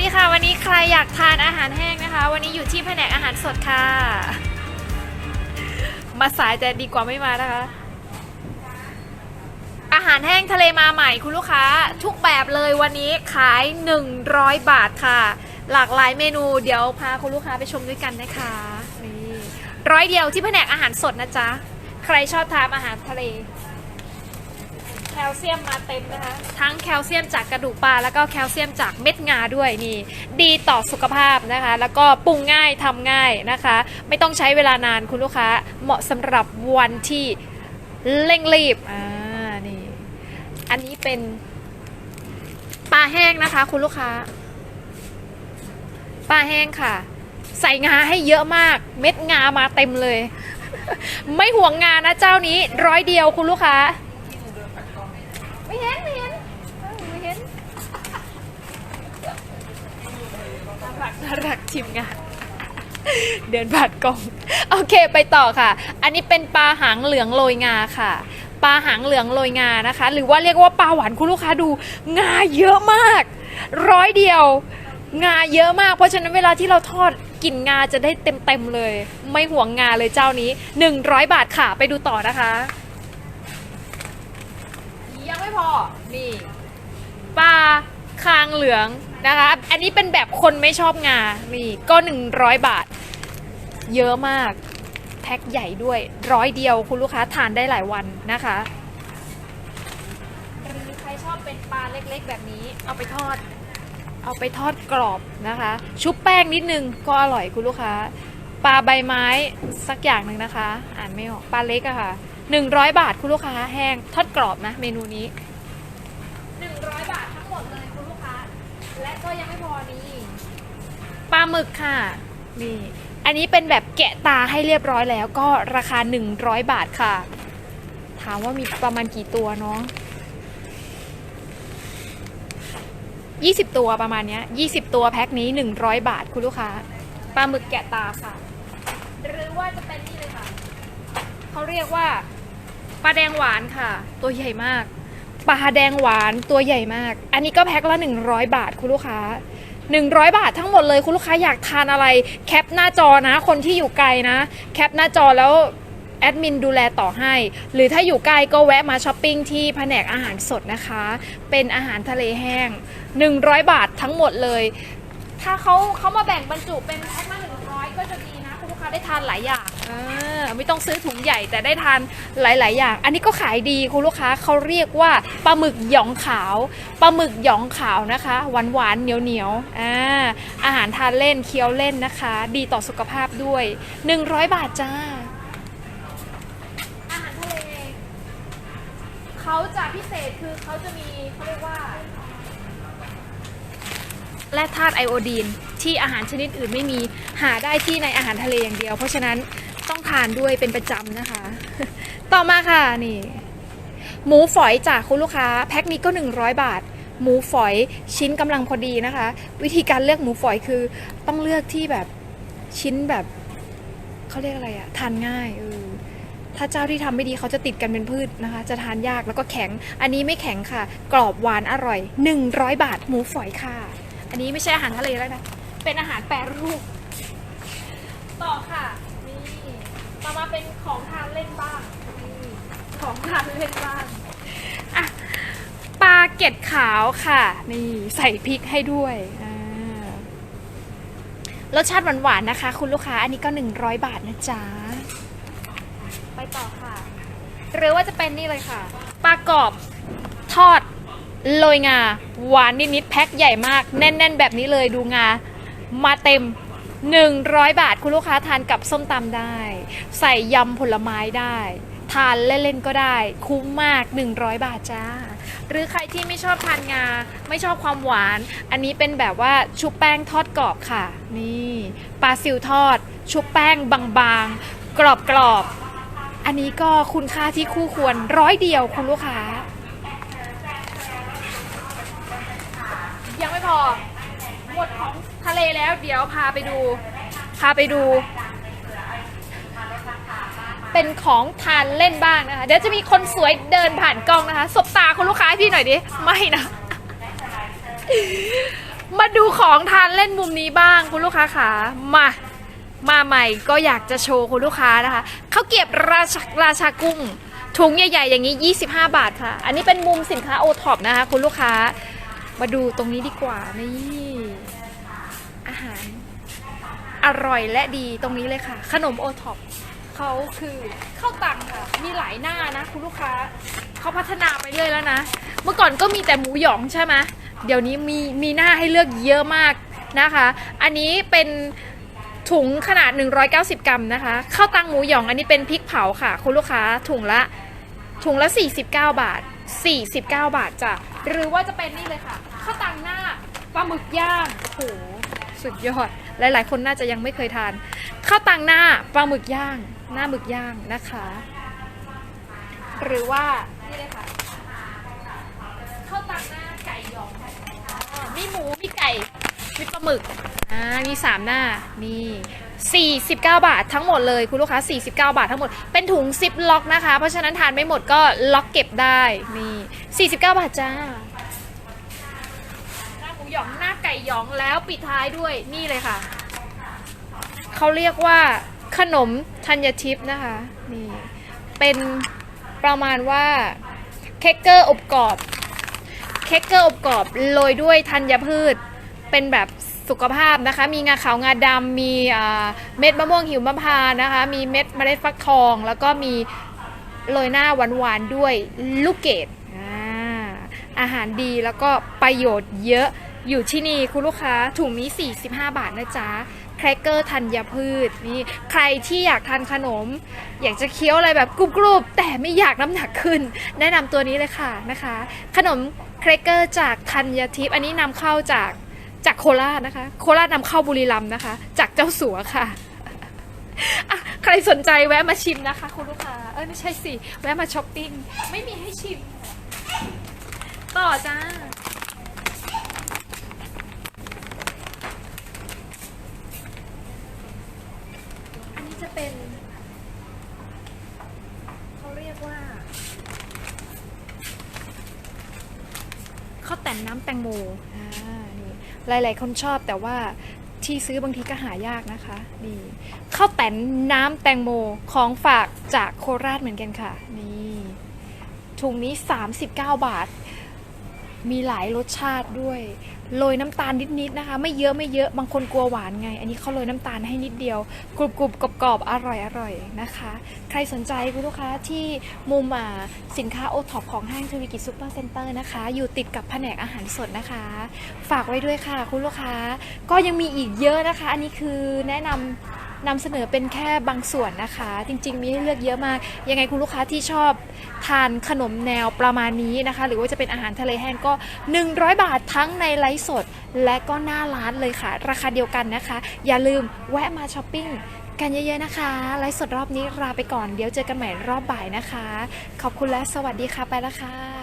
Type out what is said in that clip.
ดีค่ะ วันนี้ใครอยากทานอาหารแห้งนะคะ วันนี้อยู่ที่แผนกอาหารสดค่ะ มาสายแต่ดีกว่าไม่มานะคะ อาหารแห้งทะเลมาใหม่คุณลูกค้า ทุกแบบเลยวันนี้ขาย 100 บาทค่ะ หลากหลายเมนูเดี๋ยวพาคุณลูกค้าไปชมด้วยกันนะคะนี่ร้อยเดียวที่แผนกอาหารสดนะจ๊ะ ใครชอบทานอาหารทะเล คลเซียมมาเต็มนะคะ ทั้งแคลเซียมจากกระดูกปลาแล้วก็แคลเซียมจากเม็ดงาด้วยนี่ ดีต่อสุขภาพนะคะ แล้วก็ปรุงง่ายทำง่ายนะคะ ไม่ต้องใช้เวลานานคุณลูกค้าเหมาะสำหรับวันที่เร่งรีบอ่านี่อันนี้เป็นปลาแห้งนะคะ คุณลูกค้าปลาแห้งค่ะ ใส่งาให้เยอะมาก เม็ดงามาเต็มเลย ไม่ห่วงงานนะเจ้านี้ ร้อยเดียวคุณลูกค้า ไม่เห็นไม่เห็นเออไม่เห็นน่ารักน่ารักทีมงาน เดินผ่านกล้อง โอเคไปต่อค่ะ อันนี้เป็นปลาหางเหลืองโรยงาค่ะ ปลาหางเหลืองโรยงานะคะ หรือว่าเรียกว่าปลาหวานคุณลูกค้าดู งาเยอะมาก ร้อยเดียว งาเยอะมาก เพราะฉะนั้นเวลาที่เราทอดกลิ่นงาจะได้เต็มๆเลย ไม่ห่วงงาเลยเจ้านี้ 100 บาทค่ะ ไปดูต่อนะคะ พอนี่ปลาคางเหลืองนะคะ อันนี้เป็นแบบคนไม่ชอบงา นี่ก็ 100 บาท เยอะมาก แพ็คใหญ่ด้วยร้อยเดียวคุณลูกค้าทานได้หลายวันนะคะหรือใครชอบเป็นปลาเล็กๆ แบบนี้ เอาไปทอด เอาไปทอดกรอบนะคะ ชุบแป้งนิดนึงก็อร่อยคุณลูกค้า ปลาใบไม้สักอย่างหนึ่งนะคะ อ่านไม่ออก ปลาเล็กอะค่ะหนึ่งร้อยบาทคุณลูกค้าแห้งทอดกรอบนะ เมนูนี้ หนึ่งร้อยบาททั้งหมดเลยคุณลูกค้า และก็ยังไม่พอนี่ปลาหมึกค่ะ นี่ อันนี้เป็นแบบแกะตาให้เรียบร้อยแล้วก็ราคา 100 บาทค่ะ ถามว่ามีประมาณกี่ตัวเนาะ20 ตัวประมาณเนี้ย20 ตัวแพ็คนี้ 100 บาทคุณลูกค้า ปลาหมึกแกะตาค่ะ หรือว่าจะเป็นนี่เลยค่ะ เขาเรียกว่าปลาแดงหวานค่ะ ตัวใหญ่มาก ปลาแดงหวานตัวใหญ่มาก อันนี้ก็แพ็คละ 100 บาทคุณลูกค้า 100 บาททั้งหมดเลยคุณลูกค้าอยากทานอะไร แคปหน้าจอนะ คนที่อยู่ไกลนะ แคปหน้าจอแล้วแอดมินดูแลต่อให้ หรือถ้าอยู่ใกล้ก็แวะมาช้อปปิ้งที่แผนกอาหารสดนะคะ เป็นอาหารทะเลแห้ง 100 บาททั้งหมดเลย ถ้าเขาเขามาแบ่งบรรจุเป็นแพ็คละ100 ก็จะดีะคุณลูกค้าได้ทานหลายอย่างเออไม่ต้องซื้อถุงใหญ่แต่ได้ทานหลาย ๆ อย่าง อันนี้ก็ขายดีคุณลูกค้าเขาเรียกว่าปลาหมึกหยองขาวปลาหมึกหยองขาวนะคะ หวานหวานๆเหนียวเหนียวๆอ่าอาหารทานเล่นเคี้ยวเล่นนะคะ ดีต่อสุขภาพด้วย 100 บาทจ้าอาหารทะเลเขาจะพิเศษคือเขาจะมีเขาเรียกว่า แร่ธาตุไอโอดีน ที่อาหารชนิดอื่นไม่มีหาได้ที่ในอาหารทะเลอย่างเดียว เพราะฉะนั้นต้องทานด้วยเป็นประจำนะคะ ต่อมาค่ะนี่ หมูฝอยจากคุณลูกค้า แพ็คนี้ก็ 100 บาท หมูฝอยชิ้นกำลังพอดีนะคะ วิธีการเลือกหมูฝอยคือต้องเลือกที่แบบชิ้นแบบเขาเรียกอะไรอะทานง่ายเออถ้าเจ้าที่ทำไม่ดีเขาจะติดกันเป็นพืชนะคะ จะทานยากแล้วก็แข็ง อันนี้ไม่แข็งค่ะ กรอบหวานอร่อย 100 บาทหมูฝอยค่ะ อันนี้ไม่ใช่อาหารทะเลแล้วนะ เป็นอาหารแปรรูป ต่อค่ะ นี่ต่อมาเป็นของทานเล่นบ้างนี่ของทานเล่นบ้างอะปลาเกล็ดขาวค่ะ นี่ใส่พริกให้ด้วยอ่ารสชาติหวานๆนะคะ คุณลูกค้า อันนี้ก็ 100 บาทนะจ๊ะ ไปต่อค่ะ หรือว่าจะเป็นนี่เลยค่ะ ปลากรอบทอด โรยงาหวานนิดๆแพ็คใหญ่มาก แน่น ๆ แบบนี้เลยดูงา มาเต็ม 100 บาทคุณลูกค้าทานกับส้มตำได้ ใส่ยำผลไม้ได้ ทานเล่น ๆ ก็ได้ คุ้มมาก 100 บาทจ้า หรือใครที่ไม่ชอบทานงา ไม่ชอบความหวาน อันนี้เป็นแบบว่าชุบแป้งทอดกรอบค่ะ นี่ปลาซิวทอด ชุบแป้งบางๆ กรอบๆอันนี้ก็คุณค่าที่คู่ควรร้อยเดียวคุณลูกค้า ยังไม่พอ หมดของทะเลแล้วเดี๋ยวพาไปดู พาไปดู เป็นของทานเล่นบ้างนะคะ เดี๋ยวจะมีคนสวยเดินผ่านกล้องนะคะ สบตาคุณลูกค้าพี่หน่อยดิ ไม่นะ มาดูของทานเล่นมุมนี้บ้างคุณลูกค้าขามามาใหม่ก็อยากจะโชว์คุณลูกค้านะคะเขาเกรียบราชาราชากุ้งถุงใหญ่ๆ อย่างนี้ 25 บาทค่ะ อันนี้เป็นมุมสินค้าโอท็อปนะคะ คุณลูกค้า มาดูตรงนี้ดีกว่า นี่ อาหารอร่อยและดีตรงนี้เลยค่ะ ขนมโอท็อปเขาคือข้าวตังค่ะ มีหลายหน้านะ คุณลูกค้าเขาพัฒนาไปเรื่อยแล้วนะ เมื่อก่อนก็มีแต่หมูหยองใช่ไหมเดี๋ยวนี้มีมีหน้าให้เลือกเยอะมากนะคะ อันนี้เป็นถุงขนาด 190 กรัมนะคะ ข้าวตังหมูหยองอันนี้เป็นพริกเผาค่ะ คุณลูกค้าถุงละถุงละ 49 บาท 49 บาทจ้ะ หรือว่าจะเป็นนี่เลยค่ะข้าวตังหน้าปลาหมึกย่างโอ้โหสุดยอด หลาย ๆ คนน่าจะยังไม่เคยทานข้าวตังหน้าปลาหมึกย่าง หน้าหมึกย่างนะคะ หรือว่านี่เลยค่ะข้าวตังหน้าไก่หยองอ่ามีหมูมีไก่มีปลาหมึกอ่ามีสามหน้านี่ 49 บาททั้งหมดเลยคุณลูกค้า 49 บาททั้งหมด เป็นถุงซิปล็อกนะคะ เพราะฉะนั้นทานไม่หมดก็ล็อกเก็บได้ นี่ 49 บาทจ้า หน้าหมูหยองหน้าไก่หยองแล้วปิดท้ายด้วยนี่เลยค่ะ เขาเรียกว่าขนมธัญทิพย์นะคะ นี่ เป็นประมาณว่าเค้กเกอร์อบกรอบ เค้กเกอร์อบกรอบโรยด้วยธัญพืช เป็นแบบ สุขภาพนะคะ มีงาขาวงาดำมีเม็ดมะม่วงหิวมะพร้าวนะคะ มีเม็ดเมล็ดฟักทอง แล้วก็มีโรยหน้าหวานๆด้วยลูกเกดอาอาหารดีแล้วก็ประโยชน์เยอะอยู่ที่นี่คุณลูกค้าถุงนี้ 45 บาทนะจ๊ะแครกเกอร์ธัญพืชนี่ใครที่อยากทานขนม อยากจะเคี้ยวอะไรแบบกรุบๆ แต่ไม่อยากน้ำหนักขึ้น แนะนำตัวนี้เลยค่ะนะคะ ขนมแครกเกอร์จากธัญทิพย์อันนี้นำเข้าจาก จากโคราชนะคะ โคราชนำเข้าบุรีรัมย์นะคะ จากเจ้าสัวค่ะอะใครสนใจแวะมาชิมนะคะ คุณลูกค้า เอ้ยไม่ใช่สิ แวะมาช้อปปิ้ง ไม่มีให้ชิม ต่อจ้า อันนี้จะเป็น เขาเรียกว่าข้าวแต่นน้ำแตงโมอ่า หลาย ๆ คนชอบแต่ว่าที่ซื้อบางทีก็หายากนะคะนี่ข้าวแตนน้ำแตงโมของฝากจากโคราชเหมือนกันค่ะ นี่ถุงนี้ 39 บาท มีหลายรสชาติด้วย โรยน้ำตาลนิดๆนะคะ ไม่เยอะไม่เยอะบางคนกลัวหวานไง อันนี้เขาโรยน้ำตาลให้นิดเดียวกรุบกรุบกรอบกรอบๆอร่อยอร่อยนะคะ ใครสนใจคุณลูกค้าที่มุมสินค้าโอท็อปของห้างทวีกิจซูเปอร์เซ็นเตอร์นะคะ อยู่ติดกับแผนกอาหารสดนะคะ ฝากไว้ด้วยค่ะคุณลูกค้าก็ยังมีอีกเยอะนะคะ อันนี้คือแนะนำ นำเสนอเป็นแค่บางส่วนนะคะ จริง ๆ มีให้เลือกเยอะมาก ยังไงคุณลูกค้าที่ชอบทานขนมแนวประมาณนี้นะคะ หรือว่าจะเป็นอาหารทะเลแห้งก็ 100 บาททั้งในไลฟ์สด และก็หน้าร้านเลยค่ะ ราคาเดียวกันนะคะ อย่าลืมแวะมาช้อปปิ้งกันเยอะๆนะคะ ไลฟ์สดรอบนี้ลาไปก่อน เดี๋ยวเจอกันใหม่รอบบ่ายนะคะ ขอบคุณและสวัสดีค่ะ ไปแล้วค่ะ